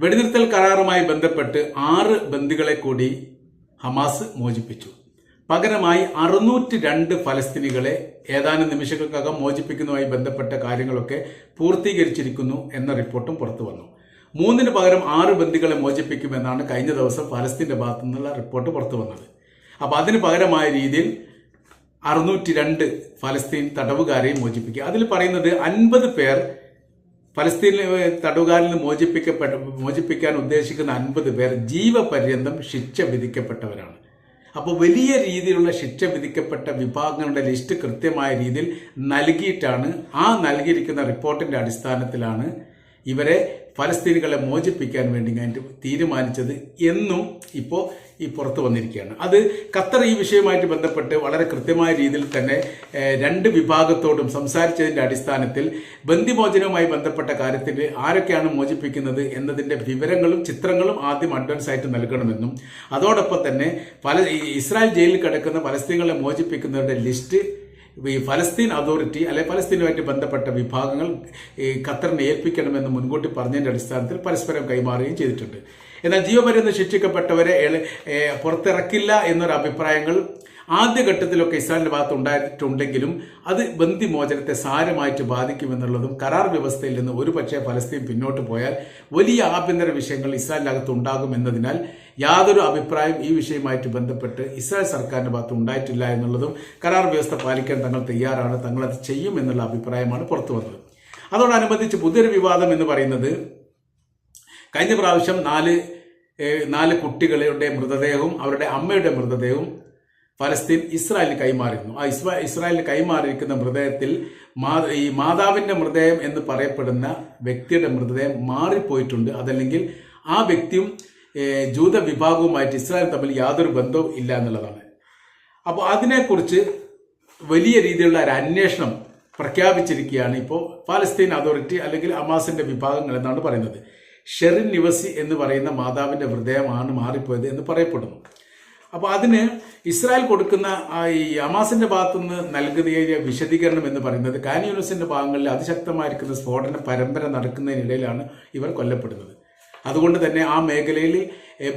വെടിനിർത്തൽ കരാറുമായി ബന്ധപ്പെട്ട് ആറ് ബന്ദികളെ കൂടി ഹമാസ് മോചിപ്പിച്ചു. പകരമായി അറുന്നൂറ്റി രണ്ട് ഫലസ്തീനികളെ ഏതാനും നിമിഷങ്ങൾക്കകം മോചിപ്പിക്കുന്നതുമായി ബന്ധപ്പെട്ട കാര്യങ്ങളൊക്കെ പൂർത്തീകരിച്ചിരിക്കുന്നു എന്ന റിപ്പോർട്ടും പുറത്തു വന്നു. മൂന്നിന് പകരം ആറ് ബന്ദികളെ മോചിപ്പിക്കുമെന്നാണ് കഴിഞ്ഞ ദിവസം ഫലസ്തീന്റെ ഭാഗത്തു നിന്നുള്ള റിപ്പോർട്ട് പുറത്തു വന്നത്. അപ്പോൾ അതിന് പകരമായ രീതിയിൽ അറുന്നൂറ്റി രണ്ട് ഫലസ്തീൻ തടവുകാരെയും മോചിപ്പിക്കുക. അതിൽ പറയുന്നത് അൻപത് പേർ ഫലസ്തീനിലെ തടവുകാരിൽ നിന്ന് മോചിപ്പിക്കപ്പെട്ട മോചിപ്പിക്കാൻ ഉദ്ദേശിക്കുന്ന അൻപത് പേർ ജീവപര്യന്തം ശിക്ഷ വിധിക്കപ്പെട്ടവരാണ്. അപ്പോൾ വലിയ രീതിയിലുള്ള ശിക്ഷ വിധിക്കപ്പെട്ട വിഭാഗങ്ങളുടെ ലിസ്റ്റ് കൃത്യമായ രീതിയിൽ നൽകിയിട്ടാണ് ആ നൽകിയിരിക്കുന്ന റിപ്പോർട്ടിന്റെ അടിസ്ഥാനത്തിലാണ് ഇവരെ ഫലസ്തീനികളെ മോചിപ്പിക്കാൻ വേണ്ടി ഞാൻ തീരുമാനിച്ചത് എന്നും ഇപ്പോൾ ഈ പുറത്തു വന്നിരിക്കുകയാണ്. അത് ഖത്തർ ഈ വിഷയവുമായിട്ട് ബന്ധപ്പെട്ട് വളരെ കൃത്യമായ രീതിയിൽ തന്നെ രണ്ട് വിഭാഗത്തോടും സംസാരിച്ചതിന്റെ അടിസ്ഥാനത്തിൽ ബന്ദിമോചനവുമായി ബന്ധപ്പെട്ട കാര്യത്തിൽ ആരൊക്കെയാണ് മോചിപ്പിക്കുന്നത് എന്നതിന്റെ വിവരങ്ങളും ചിത്രങ്ങളും ആദ്യം അഡ്വാൻസ് ആയിട്ട് നൽകണമെന്നും അതോടൊപ്പം തന്നെ പല ഇസ്രായേൽ ജയിലിൽ കിടക്കുന്ന ഫലസ്തീനുകളെ മോചിപ്പിക്കുന്നവരുടെ ലിസ്റ്റ് ഈ ഫലസ്തീൻ അതോറിറ്റി അല്ലെ ഫലസ്തീനുമായിട്ട് ബന്ധപ്പെട്ട വിഭാഗങ്ങൾ ഈ ഖത്തറിനെ ഏൽപ്പിക്കണമെന്ന് മുൻകൂട്ടി പറഞ്ഞതിന്റെ അടിസ്ഥാനത്തിൽ പരസ്പരം കൈമാറുകയും ചെയ്തിട്ടുണ്ട്. എന്നാൽ ജീവപര്യന്തം ശിക്ഷിക്കപ്പെട്ടവരെ പുറത്തിറക്കില്ല എന്നൊരു അഭിപ്രായങ്ങൾ ആദ്യഘട്ടത്തിലൊക്കെ ഇസ്രായേലിന്റെ ഭാഗത്ത് ഉണ്ടായിട്ടുണ്ടെങ്കിലും അത് ബന്ദിമോചനത്തെ സാരമായിട്ട് ബാധിക്കുമെന്നുള്ളതും കരാർ വ്യവസ്ഥയിൽ നിന്ന് ഒരുപക്ഷെ ഫലസ്തീൻ പിന്നോട്ട് പോയാൽ വലിയ ആഭ്യന്തര വിഷയങ്ങൾ ഇസ്രായേലിനകത്ത് ഉണ്ടാകും എന്നതിനാൽ യാതൊരു അഭിപ്രായം ഈ വിഷയമായിട്ട് ബന്ധപ്പെട്ട് ഇസ്രായേൽ സർക്കാരിന്റെ ഭാഗത്ത് ഉണ്ടായിട്ടില്ല എന്നുള്ളതും കരാർ വ്യവസ്ഥ പാലിക്കാൻ തങ്ങൾ തയ്യാറാണ് തങ്ങൾ അത് ചെയ്യും എന്നുള്ള അഭിപ്രായമാണ് പുറത്തു വന്നത്. അതോടനുബന്ധിച്ച് പുതിയൊരു വിവാദം എന്ന് പറയുന്നത് കഴിഞ്ഞ പ്രാവശ്യം നാല് നാല് കുട്ടികളുടെ മൃതദേഹവും അവരുടെ അമ്മയുടെ മൃതദേഹവും ഫലസ്തീൻ ഇസ്രായേലിന് കൈമാറിയിരുന്നു. ആ ഇസ്രാ ഇസ്രായേലിന് കൈമാറിയിരിക്കുന്ന മൃതദേഹത്തിൽ മാ ഈ മാതാവിന്റെ മൃതദേഹം എന്ന് പറയപ്പെടുന്ന വ്യക്തിയുടെ മൃതദേഹം മാറിപ്പോയിട്ടുണ്ട്. അതല്ലെങ്കിൽ ആ വ്യക്തിയും ജൂത വിഭാഗവുമായിട്ട് ഇസ്രായേൽ തമ്മിൽ യാതൊരു ബന്ധവും ഇല്ല എന്നുള്ളതാണ്. അപ്പോൾ അതിനെക്കുറിച്ച് വലിയ രീതിയിലുള്ള ഒരു അന്വേഷണം പ്രഖ്യാപിച്ചിരിക്കുകയാണ് ഇപ്പോൾ പാലസ്തീൻ അതോറിറ്റി അല്ലെങ്കിൽ അമാസിന്റെ വിഭാഗങ്ങൾ എന്നാണ് പറയുന്നത്. ഷെറിൻ നിവസി എന്ന് പറയുന്ന മാതാവിന്റെ ഹൃദയമാണ് മാറിപ്പോയത് എന്ന് പറയപ്പെടുന്നു. അപ്പോൾ അതിന് ഇസ്രായേൽ കൊടുക്കുന്ന ഈ അമാസിന്റെ ഭാഗത്തുനിന്ന് നൽകുന്ന വിശദീകരണം എന്ന് പറയുന്നത് കാനിയൂണിസിന്റെ ഭാഗങ്ങളിൽ അതിശക്തമായിരിക്കുന്ന സ്ഫോടന പരമ്പര നടക്കുന്നതിനിടയിലാണ് ഇവർ കൊല്ലപ്പെടുന്നത്. അതുകൊണ്ട് തന്നെ ആ മേഖലയിൽ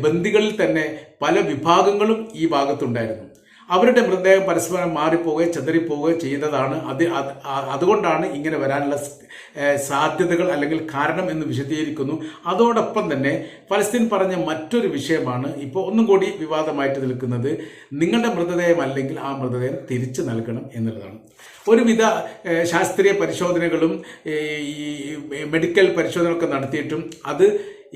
ബന്ദികളിൽ തന്നെ പല വിഭാഗങ്ങളും ഈ ഭാഗത്തുണ്ടായിരുന്നു. അവരുടെ മൃതദേഹം പരസ്പരം മാറിപ്പോവുകയോ ചെതറിപ്പോവുകയോ ചെയ്യുന്നതാണ് അത് അതുകൊണ്ടാണ് ഇങ്ങനെ വരാനുള്ള സാധ്യതകൾ അല്ലെങ്കിൽ കാരണം എന്ന് വിശദീകരിക്കുന്നു. അതോടൊപ്പം തന്നെ ഫലസ്തീൻ പറഞ്ഞ മറ്റൊരു വിഷയമാണ് ഇപ്പോൾ ഒന്നും കൂടി വിവാദമായിട്ട് നിൽക്കുന്നത്. നിങ്ങളുടെ മൃതദേഹം അല്ലെങ്കിൽ ആ മൃതദേഹം തിരിച്ചു നൽകണം എന്നുള്ളതാണ്. ഒരുവിധ ശാസ്ത്രീയ പരിശോധനകളും ഈ മെഡിക്കൽ പരിശോധനകളൊക്കെ നടത്തിയിട്ടും അത്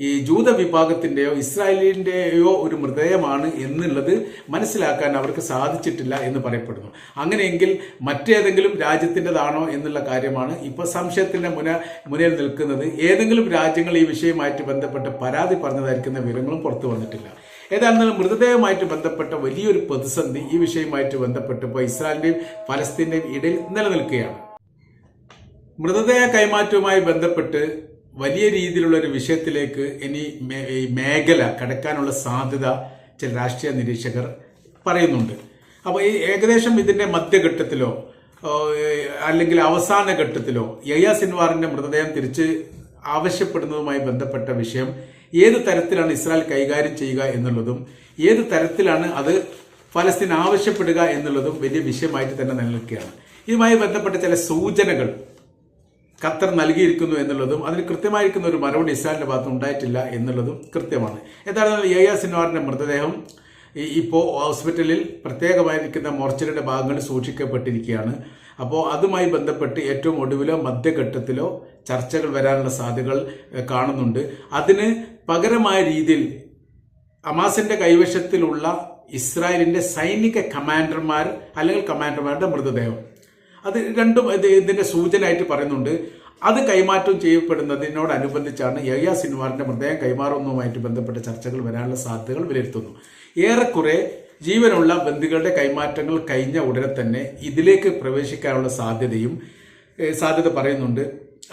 ഈ ജൂത വിഭാഗത്തിന്റെയോ ഇസ്രായേലിന്റെയോ ഒരു മൃതദേഹമാണ് എന്നുള്ളത് മനസ്സിലാക്കാൻ അവർക്ക് സാധിച്ചിട്ടില്ല എന്ന് പറയപ്പെടുന്നു. അങ്ങനെയെങ്കിൽ മറ്റേതെങ്കിലും രാജ്യത്തിന്റെതാണോ എന്നുള്ള കാര്യമാണ് ഇപ്പോൾ സംശയത്തിന്റെ മുന മുന്നിൽ നിൽക്കുന്നത്. ഏതെങ്കിലും രാജ്യങ്ങൾ ഈ വിഷയവുമായിട്ട് ബന്ധപ്പെട്ട് പരാതി പറഞ്ഞതായിരിക്കുന്ന വിവരങ്ങളും പുറത്തു വന്നിട്ടില്ല. ഏതായിരുന്നാലും മൃതദേഹമായിട്ട് ബന്ധപ്പെട്ട വലിയൊരു പ്രതിസന്ധി ഈ വിഷയവുമായിട്ട് ബന്ധപ്പെട്ട് ഇപ്പോൾ ഇസ്രായേലിന്റെയും ഫലസ്തീന്റെയും ഇടയിൽ നിലനിൽക്കുകയാണ്. മൃതദേഹ കൈമാറ്റവുമായി ബന്ധപ്പെട്ട് വലിയ രീതിയിലുള്ള ഒരു വിഷയത്തിലേക്ക് ഇനി മേഖല കടക്കാനുള്ള സാധ്യത ചില രാഷ്ട്രീയ നിരീക്ഷകർ പറയുന്നുണ്ട്. അപ്പോൾ ഈ ഏകദേശം ഇതിന്റെ മധ്യഘട്ടത്തിലോ അല്ലെങ്കിൽ അവസാന ഘട്ടത്തിലോ യയ സിൻവാറിന്റെ മൃതദേഹം തിരിച്ച് ആവശ്യപ്പെടുന്നതുമായി ബന്ധപ്പെട്ട വിഷയം ഏത് തരത്തിലാണ് ഇസ്രായേൽ കൈകാര്യം ചെയ്യുക എന്നുള്ളതും ഏത് തരത്തിലാണ് അത് ഫലസ്തീൻ ആവശ്യപ്പെടുക എന്നുള്ളതും വലിയ വിഷയമായിട്ട് തന്നെ നിലനിൽക്കുകയാണ്. ഇതുമായി ബന്ധപ്പെട്ട ചില സൂചനകൾ ഖത്തർ നൽകിയിരിക്കുന്നു എന്നുള്ളതും അതിന് കൃത്യമായിരിക്കുന്ന ഒരു മറുപടി ഇസ്രായേലിന്റെ ഭാഗത്ത് ഉണ്ടായിട്ടില്ല എന്നുള്ളതും കൃത്യമാണ്. എന്തായാലും ആർ സിൻവാറിന്റെ മൃതദേഹം ഇപ്പോൾ ഹോസ്പിറ്റലിൽ പ്രത്യേകമായിരിക്കുന്ന മോർച്ചറിയുടെ ഭാഗങ്ങളിൽ സൂക്ഷിക്കപ്പെട്ടിരിക്കുകയാണ്. അപ്പോൾ അതുമായി ബന്ധപ്പെട്ട് ഏറ്റവും ഒടുവിലോ മധ്യഘട്ടത്തിലോ ചർച്ചകൾ വരാനുള്ള സാധ്യതകൾ കാണുന്നുണ്ട്. അതിന് പകരമായ രീതിയിൽ അമാസിന്റെ കൈവശത്തിലുള്ള ഇസ്രായേലിന്റെ സൈനിക കമാൻഡർമാർ അല്ലെങ്കിൽ കമാൻഡർമാരുടെ മൃതദേഹം അത് രണ്ടും ഇതിന്റെ സൂചനയായിട്ട് പറയുന്നുണ്ട്. അത് കൈമാറ്റം ചെയ്യപ്പെടുന്നതിനോടനുബന്ധിച്ചാണ് യഹ്യ സിൻവാറിന്റെ മൃതദേഹം കൈമാറുന്നതുമായിട്ട് ബന്ധപ്പെട്ട ചർച്ചകൾ വരാനുള്ള സാധ്യതകൾ വിലയിരുത്തുന്നു. ഏറെക്കുറെ ജീവനുള്ള ബന്ധുക്കളുടെ കൈമാറ്റങ്ങൾ കഴിഞ്ഞ ഉടനെ തന്നെ ഇതിലേക്ക് പ്രവേശിക്കാനുള്ള സാധ്യതയും സാധ്യത പറയുന്നുണ്ട്.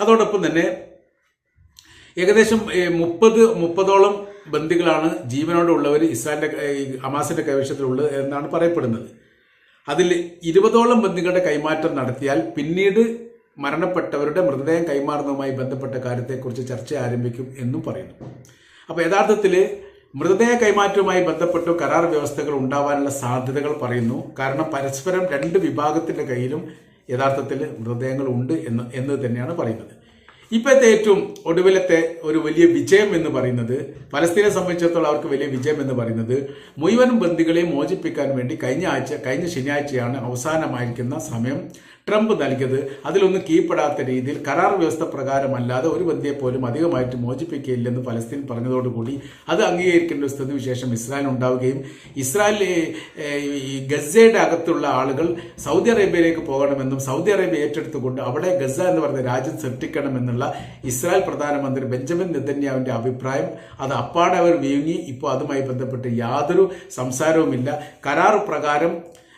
അതോടൊപ്പം തന്നെ ഏകദേശം മുപ്പത് മുപ്പതോളം ബന്ധുക്കളാണ് ജീവനോടുള്ളവർ ഇസ്രായേലിന്റെ അമാസിന്റെ കൈവശത്തിലുള്ളത് എന്നാണ് പറയപ്പെടുന്നത്. അതിൽ ഇരുപതോളം ബന്ധുക്കളുടെ കൈമാറ്റം നടത്തിയാൽ പിന്നീട് മരണപ്പെട്ടവരുടെ മൃതദേഹം കൈമാറുന്നതുമായി ബന്ധപ്പെട്ട കാര്യത്തെക്കുറിച്ച് ചർച്ച ആരംഭിക്കും എന്നും പറയുന്നു. അപ്പോൾ യഥാർത്ഥത്തിൽ മൃതദേഹ കൈമാറ്റവുമായി ബന്ധപ്പെട്ട് കരാർ വ്യവസ്ഥകൾ ഉണ്ടാവാനുള്ള സാധ്യതകൾ പറയുന്നു. കാരണം പരസ്പരം രണ്ട് വിഭാഗത്തിന്റെ കയ്യിലും യഥാർത്ഥത്തിൽ മൃതദേഹങ്ങൾ ഉണ്ട് എന്ന് എന്ന് തന്നെയാണ് പറയുന്നത്. ഇപ്പോഴത്തെ ഏറ്റവും ഒടുവിലത്തെ ഒരു വലിയ വിജയം എന്ന് പറയുന്നത് പലസ്തീനെ സംബന്ധിച്ചിടത്തോളം അവർക്ക് വലിയ വിജയം എന്ന് പറയുന്നത് മുഴുവൻ ബന്ദികളെയും മോചിപ്പിക്കാൻ വേണ്ടി കഴിഞ്ഞ ആഴ്ച കഴിഞ്ഞ ശനിയാഴ്ചയാണ് അവസാനമായിരിക്കുന്ന സമയം ട്രംപ് നൽകിയത്. അതിലൊന്നും കീഴ്പ്പെടാത്ത രീതിയിൽ കരാർ വ്യവസ്ഥ പ്രകാരമല്ലാതെ ഒരു ബന്ധിയെ പോലും അധികമായിട്ട് മോചിപ്പിക്കുകയില്ലെന്ന് പലസ്തീൻ പറഞ്ഞതോടുകൂടി അത് അംഗീകരിക്കേണ്ട ഒരു സ്ഥിതിവിശേഷം ഇസ്രായേൽ ഉണ്ടാവുകയും ഇസ്രായേൽ ഗസയുടെ അകത്തുള്ള ആളുകൾ സൗദി അറേബ്യയിലേക്ക് പോകണമെന്നും സൗദി അറേബ്യ ഏറ്റെടുത്തുകൊണ്ട് അവിടെ ഗസ എന്ന് പറയുന്ന രാജ്യം സൃഷ്ടിക്കണമെന്നുള്ള ഇസ്രായേൽ പ്രധാനമന്ത്രി ബെഞ്ചമിൻ നെതന്യാവിന്റെ അഭിപ്രായം അത് അപ്പാടെ അവർ വീങ്ങി ഇപ്പോൾ അതുമായി ബന്ധപ്പെട്ട് യാതൊരു സംസാരവുമില്ല. കരാർ പ്രകാരം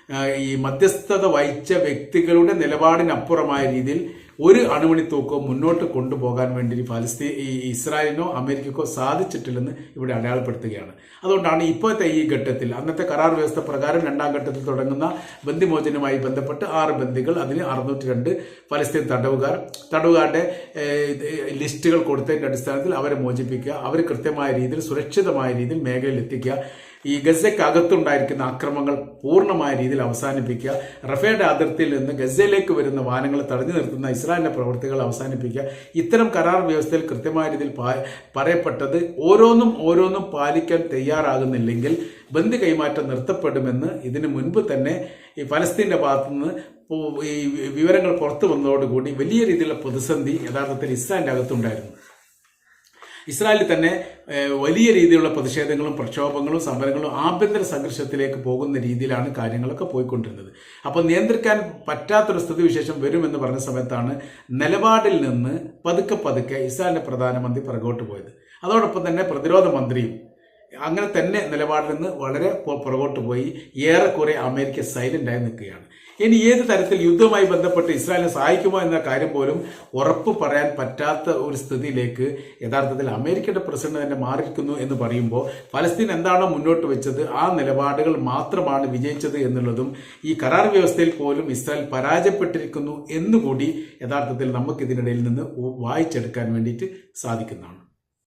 ഈ മധ്യസ്ഥത വഹിച്ച വ്യക്തികളുടെ നിലപാടിനപ്പുറമായ രീതിയിൽ ഒരു അണുമണി തൂക്കവും മുന്നോട്ട് കൊണ്ടുപോകാൻ വേണ്ടി ഫലസ്തീൻ ഈ ഇസ്രായേലിനോ അമേരിക്കക്കോ സാധിച്ചിട്ടില്ലെന്ന് ഇവിടെ അടയാളപ്പെടുത്തുകയാണ്. അതുകൊണ്ടാണ് ഇപ്പോഴത്തെ ഈ ഘട്ടത്തിൽ അന്നത്തെ കരാർ വ്യവസ്ഥ പ്രകാരം രണ്ടാം ഘട്ടത്തിൽ തുടങ്ങുന്ന ബന്ദിമോചനവുമായി ബന്ധപ്പെട്ട് ആറ് ബന്ദികൾ അതിന് അറുന്നൂറ്റി രണ്ട് ഫലസ്തീൻ തടവുകാർ. തടവുകാരുടെ ലിസ്റ്റുകൾ കൊടുത്തതിന്റെ അടിസ്ഥാനത്തിൽ അവരെ മോചിപ്പിക്കുക അവർ കൃത്യമായ രീതിയിൽ സുരക്ഷിതമായ രീതിയിൽ മേഖലയിൽ എത്തിക്കുക. ഈ ഗസയ്ക്ക് അകത്തുണ്ടായിരിക്കുന്ന അക്രമങ്ങൾ പൂർണമായ രീതിയിൽ അവസാനിപ്പിക്കുക. റഫേയുടെ അതിർത്തിയിൽ നിന്ന് ഗസയിലേക്ക് വരുന്ന വാഹനങ്ങൾ തടഞ്ഞു നിർത്തുന്ന ഇസ്രായേലിന്റെ പ്രവർത്തികൾ അവസാനിപ്പിക്കുക. ഇത്തരം കരാർ വ്യവസ്ഥയിൽ കൃത്യമായ രീതിയിൽ പറയപ്പെട്ടത് ഓരോന്നും ഓരോന്നും പാലിക്കാൻ തയ്യാറാകുന്നില്ലെങ്കിൽ ബന്ധു കൈമാറ്റം നിർത്തപ്പെടുമെന്ന് ഇതിനു മുൻപ് തന്നെ ഈ ഫലസ്തീന്റെ ഭാഗത്തുനിന്ന് നിന്ന് ഈ വിവരങ്ങൾ പുറത്തു വന്നതോടുകൂടി വലിയ രീതിയിലുള്ള പ്രതിസന്ധി യഥാർത്ഥത്തിൽ ഇസ്രായേലിന്റെ അകത്തുണ്ടായിരുന്നു. ഇസ്രായേലിൽ തന്നെ വലിയ രീതിയിലുള്ള പ്രതിഷേധങ്ങളും പ്രക്ഷോഭങ്ങളും സമരങ്ങളും ആഭ്യന്തര സംഘർഷത്തിലേക്ക് പോകുന്ന രീതിയിലാണ് കാര്യങ്ങളൊക്കെ പോയിക്കൊണ്ടിരുന്നത്. അപ്പോൾ നിയന്ത്രിക്കാൻ പറ്റാത്തൊരു സ്ഥിതിവിശേഷം വരുമെന്ന് പറഞ്ഞ സമയത്താണ് നിലപാടിൽ നിന്ന് പതുക്കെ പതുക്കെ ഇസ്രായേലിന്റെ പ്രധാനമന്ത്രി പുറകോട്ട് പോയത്. അതോടൊപ്പം തന്നെ പ്രതിരോധ മന്ത്രിയും അങ്ങനെ തന്നെ നിലപാടിൽ നിന്ന് വളരെ പുറകോട്ട് പോയി ഏറെക്കുറെ അമേരിക്ക സൈലന്റ് ആയി നിൽക്കുകയാണ്. ഇനി ഏത് തരത്തിൽ യുദ്ധവുമായി ബന്ധപ്പെട്ട് ഇസ്രായേലിനെ സഹായിക്കുമോ എന്ന കാര്യം പോലും ഉറപ്പ് പറയാൻ പറ്റാത്ത ഒരു സ്ഥിതിയിലേക്ക് യഥാർത്ഥത്തിൽ അമേരിക്കയുടെ പ്രസിഡന്റ് തന്നെ മാറിയിരിക്കുന്നു എന്ന് പറയുമ്പോൾ ഫലസ്തീൻ എന്താണോ മുന്നോട്ട് വെച്ചത് ആ നിലപാടുകൾ മാത്രമാണ് വിജയിച്ചത് എന്നുള്ളതും ഈ കരാർ വ്യവസ്ഥയിൽ പോലും ഇസ്രായേൽ പരാജയപ്പെട്ടിരിക്കുന്നു എന്നുകൂടി യഥാർത്ഥത്തിൽ നമുക്കിതിനിടയിൽ നിന്ന് വായിച്ചെടുക്കാൻ വേണ്ടിയിട്ട് സാധിക്കുന്നതാണ്.